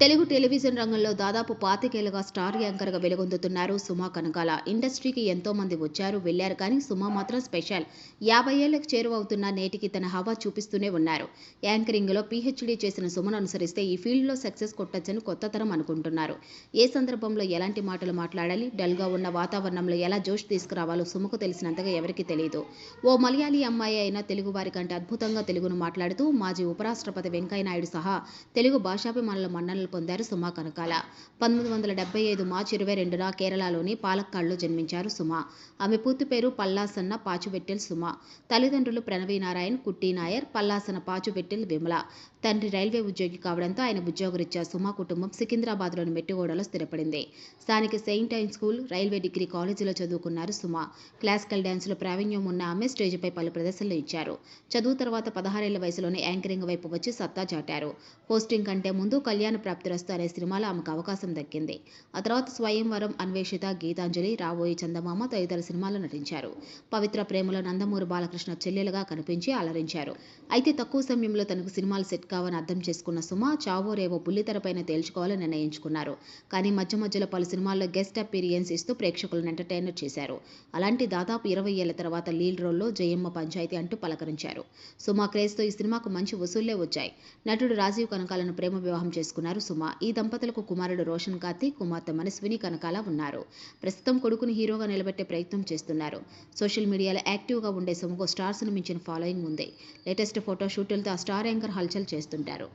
Telugu television రంగంలో దాదాపు పాతికేళ్ళుగా star యాంకర్గా వెలుగొందుతున్నారు సుమా కనకాల. ఇండస్ట్రీకి ఎంతో మంది వచ్చారు వెళ్ళారు కానీ సుమా మాత్రం స్పెషల్. యాభై ఏళ్ళకు చేరువవుతున్న నేటికి తన హవా చూపిస్తూనే ఉన్నారు. యాంకరింగ్లో పీహెచ్డీ చేసిన సుమను అనుసరిస్తే ఈ ఫీల్డ్లో సక్సెస్ కొట్టొచ్చని కొత్త తరం అనుకుంటున్నారు. ఏ సందర్భంలో ఎలాంటి మాటలు మాట్లాడాలి డల్గా ఉన్న వాతావరణంలో ఎలా జోష్ తీసుకురావాలో సుమకు తెలిసినంతగా ఎవరికీ తెలియదు ఓ మలయాళీ అమ్మాయి అయిన తెలుగు వారి కంటే అద్భుతంగా తెలుగును మాట్లాడుతూ మాజీ ఉపరాష్ట్రపతి వెంకయ్యనాయుడు సహా తెలుగు భాషాభిమానుల మన్ననలు పొందారు సుమా కనకాల. పంతొమ్మిది వందల డెబ్బై ఐదు మార్చి ఇరవై రెండున కేరళలోని పాలక్కాడ్లో జన్మించారు సుమ. ఆమె పూర్తి పేరు పల్లాసన్న పాచువెట్టెల్ సుమ. తల్లిదండ్రులు ప్రణవీ నారాయణ్ కుట్టి నాయర్ పల్లాసన పాచువెట్టెల్ విమల. తండ్రి రైల్వే ఉద్యోగి కావడంతో ఆయన ఉద్యోగరీత్యా సుమ కుటుంబం సికింద్రాబాద్లోని మెట్టిగూడలో స్థిరపడింది. స్థానిక saint Ann school railway degree కాలేజీలో చదువుకున్నారు సుమ. క్లాసికల్ డ్యాన్స్లో ప్రావీణ్యం ఉన్న ఆమె స్టేజ్పై పలు ప్రదర్శనలు ఇచ్చారు. చదువు తర్వాత పదహారేళ్ళ వయసులోనే యాంకరింగ్ వైపు వచ్చి సత్తా చాటారు. పోస్టింగ్ కంటే ముందు కళ్యాణ ప్రాప్తిరస్తు అనే సినిమాలో ఆమెకు అవకాశం దక్కింది. ఆ తర్వాత స్వయంవరం అన్వేషిత గీతాంజలి రాబోయే చందమామ తదితర సినిమాల్లో నటించారు. పవిత్ర ప్రేమలో నందమూరి బాలకృష్ణ చెల్లెలుగా కనిపించి అలరించారు. అయితే తక్కువ సమయంలో తనకు సినిమాలు సెట్ కావని అర్థం చేసుకున్న సుమ చావో రేవో బుల్లితెరపైన తేల్చుకోవాలని నిర్ణయించుకున్నారు. కానీ మధ్య మధ్యలో పలు సినిమాల్లో గెస్ట్ అపీరియన్స్ ఇస్తూ ప్రేక్షకులను ఎంటర్టైనర్ చేశారు. అలాంటి దాదాపు ఇరవై ఏళ్ళ తర్వాత లీడ్ రోల్లో జయమ్మ పంచాయతీ అంటూ పలకరించారు. సుమా క్రేజ్తో ఈ సినిమాకు మంచి వసూళ్ళే వచ్చాయి. నటుడు రాజీవ్ కనకాలను ప్రేమ వివాహం చేసుకున్నారు సుమ ఈ దంపతులకు కుమారుడు రోషన్ కార్తి కుమార్తె మనస్విని కనకాల ఉన్నారు. ప్రస్తుతం కొడుకును హీరోగా నిలబెట్టే ప్రయత్నం చేస్తున్నారు. సోషల్ మీడియాలో యాక్టివ్గా ఉండే సుమకు స్టార్స్ను మించిన ఫాలోయింగ్ ఉంది. లేటెస్ట్ ఫోటో షూటులతో ఆ స్టార్ యాంకర్ హల్చల్ చేస్తుంటారు.